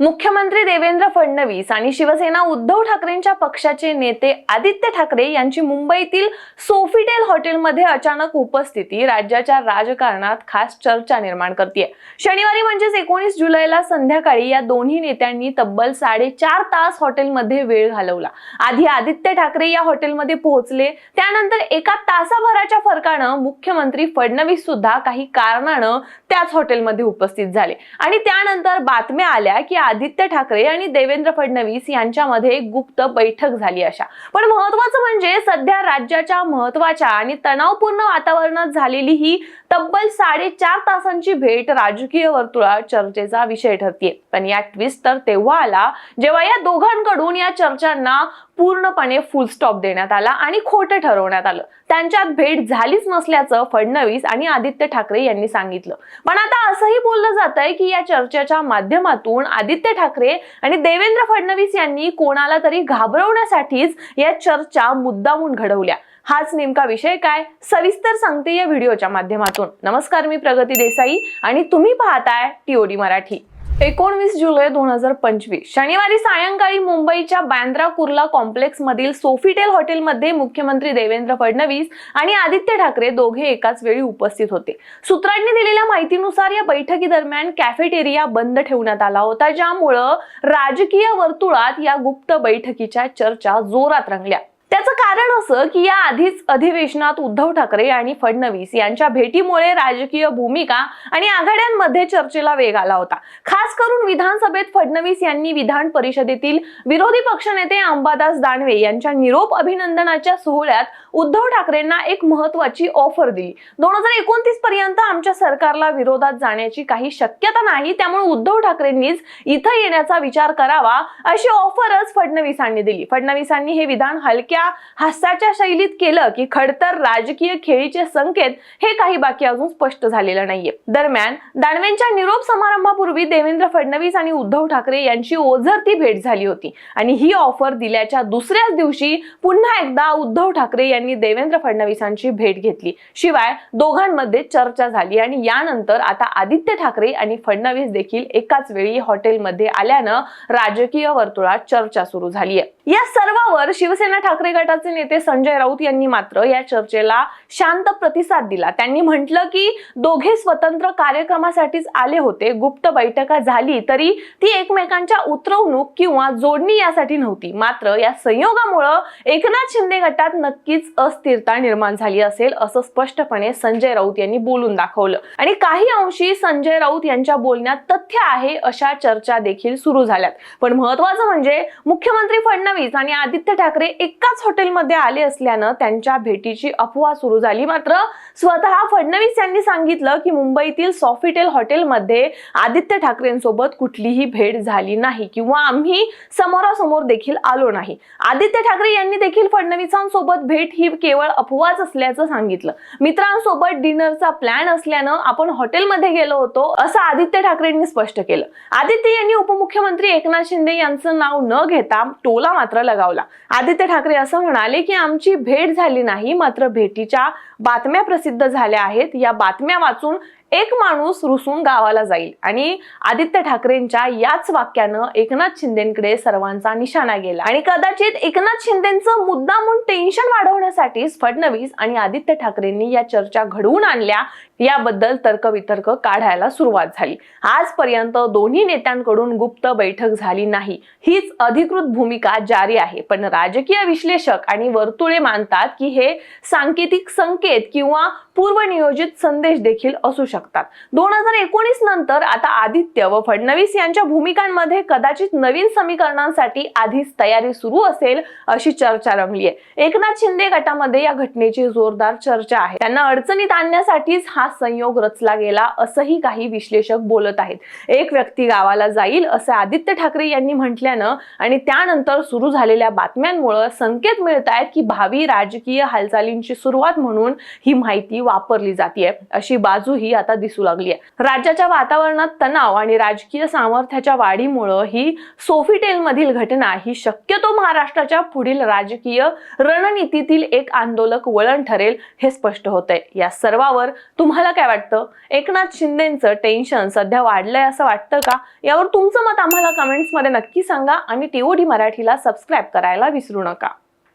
मुख्यमंत्री देवेंद्र फडणवीस आणि शिवसेना उद्धव ठाकरेंच्या पक्षाचे नेते आदित्य ठाकरे यांची मुंबईतील सोफिटेल हॉटेलमध्ये अचानक उपस्थिती राज्याच्या राजकारणात खास चर्चा निर्माण करते शनिवारी म्हणजेच एकोणीस जुलैला संध्याकाळी या दोन्ही नेत्यांनी तब्बल साडेचार तास हॉटेलमध्ये वेळ घालवला. आधी आदित्य ठाकरे या हॉटेलमध्ये पोहोचले त्यानंतर एका तासाभराच्या फरकानं मुख्यमंत्री फडणवीस सुद्धा काही कारणानं त्याच हॉटेलमध्ये उपस्थित झाले. आणि त्यानंतर बातम्या आल्या की आदित्य ठाकरे आणि देवेंद्र फडणवीस यांच्यामध्ये गुप्त बैठक झाली अशा. पण महत्वाचं म्हणजे सध्या राज्याच्या महत्त्वाच्या आणि तणावपूर्ण वातावरणात झालेली ही तब्बल साडेचार तासांची भेट राजकीय वर्तुळात चर्चेचा विषय ठरतीये. पण या ट्विस्ट तर तेव्हा आला जेव्हा या दोघांकडून या चर्चांना पूर्णपणे फुल स्टॉप देण्यात आला आणि खोटं ठरवण्यात आलं. त्यांच्यात भेट झालीच नसल्याचं फडणवीस आणि आदित्य ठाकरे यांनी सांगितलं. पण आता असंही बोललं जात आहे की या चर्चेच्या माध्यमातून आदित्य ठाकरे आणि देवेंद्र फडणवीस यांनी कोणाला तरी घाबरवण्यासाठीच या चर्चा मुद्दामून घडवल्या. हाच नेमका विषय काय? सविस्तर सांगते या व्हिडिओच्या माध्यमातून. नमस्कार मी प्रगती देसाई आणि तुम्ही पाहताय टीओडी मराठी. एकोणवीस जुलै दोन हजार पंचवीस शनिवारी सायंकाळी मुंबईच्या बांद्रा कुर्ला कॉम्प्लेक्स मधील सोफिटेल हॉटेलमध्ये मुख्यमंत्री देवेंद्र फडणवीस आणि आदित्य ठाकरे दोघे एकाच वेळी उपस्थित होते. सूत्रांनी दिलेल्या माहितीनुसार या बैठकीदरम्यान कॅफेटेरिया बंद ठेवण्यात आला होता ज्यामुळं राजकीय वर्तुळात या गुप्त बैठकीच्या चर्चा जोरात रंगल्या. त्याचं कारण असं की या आधीच अधिवेशनात उद्धव ठाकरे आणि फडणवीस यांच्या भेटीमुळे राजकीय भूमिका आणि आघाड्यांमध्ये चर्चेला वेग आला होता. खास करून विधानसभेत फडणवीस यांनी विधान परिषदेतील विरोधी पक्षनेते अंबादास दानवे यांच्या निरोप अभिनंदनाच्या सोहळ्यात उद्धव ठाकरेंना एक महत्वाची ऑफर दिली. दोन हजार एकोणतीस पर्यंत आमच्या सरकारला विरोधात जाण्याची काही शक्यता नाही त्यामुळे उद्धव ठाकरेंनीच इथं येण्याचा विचार करावा अशी ऑफरच फडणवीसांनी दिली. फडणवीसांनी हे विधान हलक्या हास्याच्या शैलीत केलं की खडतर राजकीय खेळीचे संकेत हे काही बाकी अजून स्पष्ट झालेलं नाहीये. दरम्यान दानवेंच्या निरोप समारंभापूर्वी देवेंद्र फडणवीस आणि उद्धव ठाकरे यांची ओझरती भेट झाली होती आणि ही ऑफर दिल्याच्या दुसऱ्याच दिवशी पुन्हा एकदा उद्धव ठाकरे यांनी देवेंद्र फडणवीसांची भेट घेतली. शिवाय दोघांमध्ये चर्चा झाली आणि यानंतर आता आदित्य ठाकरे आणि फडणवीस देखील एकाच वेळी हॉटेलमध्ये आल्यानं राजकीय वर्तुळात चर्चा सुरू झाली आहे या सर्वावर शिवसेना ठाकरे गटाचे नेते संजय राऊत यांनी मात्र या चर्चेला शांत प्रतिसाद दिला. त्यांनी म्हटलं की दोघे स्वतंत्र कार्यक्रमासाठीच आले होते. गुप्त बैठका झाली तरी ती एकमेकांच्या उतरवणूक किंवा जोडणी यासाठी नव्हती. मात्र या संयोगामुळं एकनाथ शिंदे गटात नक्कीच अस्थिरता निर्माण झाली असेल असं स्पष्टपणे संजय राऊत यांनी बोलून दाखवलं. आणि काही अंशी संजय राऊत यांच्या बोलण्यात तथ्य आहे अशा चर्चा देखील सुरू झाल्यात. पण महत्वाचं म्हणजे मुख्यमंत्री फडणवीस आणि आदित्य ठाकरे एकाच हॉटेलमध्ये आले असल्यानं त्यांच्या भेटीची अफवा सुरू झाली. मात्र स्वतः फडणवीस यांनी सांगितलं की मुंबईतील सॉफिटेल हॉटेलमध्ये आदित्य ठाकरेंसोबत कुठलीही भेट झाली नाही किंवा आम्ही समोरासमोर देखील आलो नाही. आदित्य ठाकरे यांनी देखील फडणवीसांसोबत भेट ही केवळ अफवाच असल्याचं सांगितलं. मित्रांसोबत डिनरचा प्लॅन असल्यानं आपण हॉटेलमध्ये गेलो होतो असं आदित्य ठाकरेंनी स्पष्ट केलं. आदित्य यांनी उपमुख्यमंत्री एकनाथ शिंदे यांचं नाव न घेता टोला मात्र लगावला. आदित्य ठाकरे असं म्हणाले की आमची भेट झाली नाही मात्र भेटीच्या बातम्या प्रसिद्ध झाल्या आहेत. या बातम्या वाचून एक माणूस रुसून गावाला जाईल. आणि आदित्य ठाकरेंच्या याच वाक्यानं एकनाथ शिंदेकडे सर्वांचा निशाणा गेला. आणि कदाचित एकनाथ शिंदेचं मुद्दामून टेन्शन वाढवण्यासाठीच फडणवीस आणि आदित्य ठाकरेंनी या चर्चा घडवून आणल्या याबद्दल तर्कवितर्क काढायला सुरुवात झाली. आजपर्यंत दोन्ही नेत्यांकडून गुप्त बैठक झाली नाही. हीच अधिकृत भूमिका जारी आहे. पण राजकीय विश्लेषक आणि वर्तुळे मानतात की हे सांकेतिक संकेत किंवा पूर्वनियोजित संदेश देखील असू शकतात. दोन हजार एकोणीस नंतर आता आदित्य व फडणवीस यांच्या भूमिकांमध्ये कदाचित नवीन समीकरणांसाठी आधीच तयारी सुरू असेल अशी चर्चा रंगली आहे. एकनाथ शिंदे गटामध्ये या घटनेची जोरदार चर्चा आहे. त्यांना अडचणीत आणण्यासाठीच हा संयोग रचला गेला असंही काही विश्लेषक बोलत आहेत. एक व्यक्ती गावाला जाईल असं आदित्य ठाकरे यांनी म्हटल्यानं आणि त्यानंतर सुरू झालेल्या बातम्यांमुळे संकेत मिळत आहेत की भावी राजकीय हालचालींची सुरुवात म्हणून ही माहिती वापरली जाते अशी बाजूही आता आता दिसू लागली आहे राज्याच्या वातावरणात तणाव आणि राजकीय सामर्थ्याच्या वाढीमुळं ही सोफिटेलमधील घटना ही शक्यतो महाराष्ट्राच्या पुढील राजकीय रणनीतीतील एक आंदोलक वळण ठरेल हे स्पष्ट होत आहे या सर्वावर तुम्हाला काय वाटतं? एकनाथ शिंदेचं टेन्शन सध्या वाढलंय असं वाटतं का? यावर तुमचं मत आम्हाला कमेंट्समध्ये नक्की सांगा आणि टीओडी मराठीला सबस्क्राईब करायला विसरू नका.